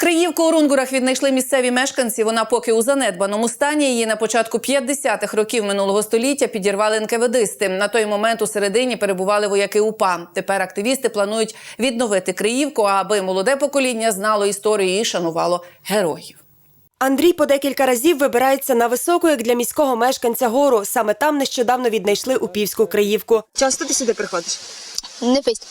Криївку у Рунгурах віднайшли місцеві мешканці. Вона поки у занедбаному стані. Її на початку 50-х років минулого століття підірвали НКВДисти. На той момент у середині перебували вояки УПА. Тепер активісти планують відновити Криївку, аби молоде покоління знало історію і шанувало героїв. Андрій по декілька разів вибирається на високу, як для міського мешканця гору. Саме там нещодавно віднайшли Упівську Криївку. Часто ти сюди приходиш? Не пить.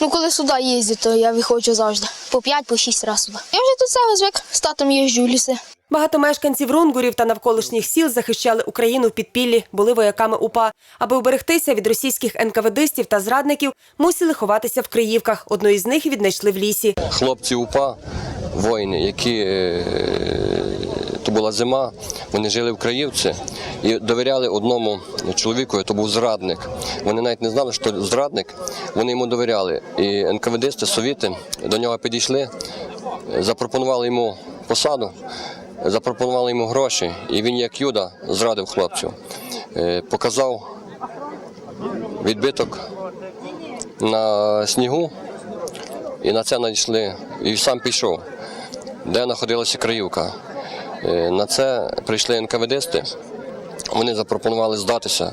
Ну, коли сюди їздю, то я виходжу завжди. По 5 по 6 разів сюди. Я вже тут цього звик, з татом їжджу в ліси. Багато мешканців Рунгурів та навколишніх сіл захищали Україну в підпіллі, були вояками УПА. Аби уберегтися від російських НКВДистів та зрадників, мусили ховатися в Криївках. Одну із них віднайшли в лісі. хлопці УПА, воїни, які е, то була зима, вони жили в Краївці і довіряли одному чоловіку, то був зрадник. Вони навіть не знали, що зрадник, вони йому довіряли. І НКВДисти, совіти до нього підійшли, запропонували йому посаду, запропонували йому гроші, і він, як Юда, зрадив хлопців. Е, Показав відбиток на снігу. І на це надійшли, і сам пішов, де знаходилася Краївка. Е, На це прийшли НКВДисти, вони запропонували здатися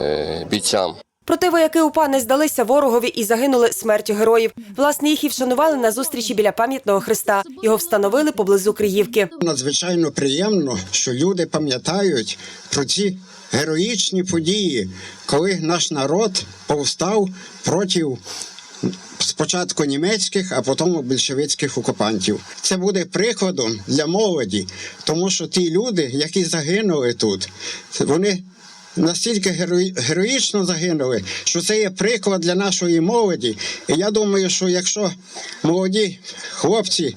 е, бійцям. Проте вояки УПА не здалися ворогові і загинули смертю героїв. Власне, їх і вшанували на зустрічі біля пам'ятного хреста. Його встановили поблизу Криївки. Надзвичайно приємно, що люди пам'ятають про ці героїчні події, коли наш народ повстав проти спочатку німецьких, а потім більшовицьких окупантів. Це буде прикладом для молоді, тому що ті люди, які загинули тут, вони. Настільки герої- героїчно загинули, що це є приклад для нашої молоді. І я думаю, що якщо молоді хлопці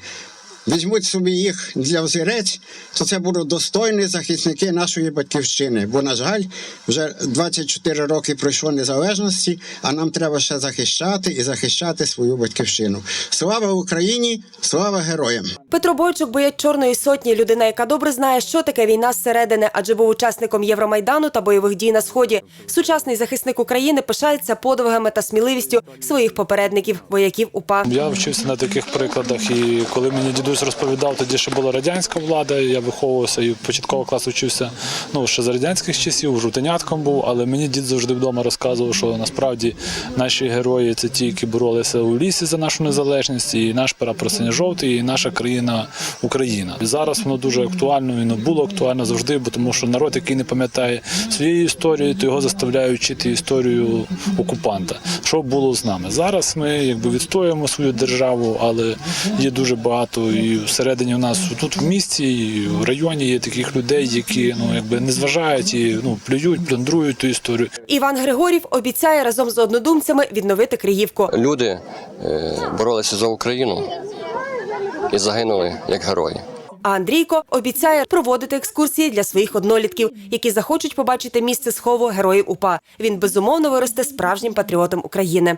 візьмуть собі їх для взірець, то це будуть достойні захисники нашої батьківщини. Бо, на жаль, вже 24 роки пройшло незалежності, а нам треба ще захищати і захищати свою батьківщину. Слава Україні! Слава героям! Петро Бойчук, боєць Чорної сотні, людина, яка добре знає, що таке війна зсередини, адже був учасником Євромайдану та бойових дій на сході. Сучасний захисник України пишається подвигами та сміливістю своїх попередників, вояків УПА. Я вчився на таких прикладах, і коли мені дідусь розповідав, тоді ще була радянська влада, я виховувався і в початковий клас вчився ну, ще за радянських часів, жовтенятком був, але мені дід завжди вдома розказував, що насправді наші герої це ті, які боролися у лісі за нашу незалежність, і наш прапор синьо-жовтий, і наша країна Україна. І зараз воно дуже актуально, воно було актуально завжди, бо тому що народ, який не пам'ятає своєї історії, то його заставляють вчити історію окупанта. Що було з нами? Зараз ми якби відстоюємо свою державу, але є дуже багато і всередині у нас тут в місті, і в районі є таких людей, які ну якби не зважають і ну плюють, плюндрують ту історію. Іван Григорів обіцяє разом з однодумцями відновити Криївку. Люди е, боролися за Україну і загинули як герої. А Андрійко обіцяє проводити екскурсії для своїх однолітків, які захочуть побачити місце схову героїв УПА. Він безумовно виросте справжнім патріотом України.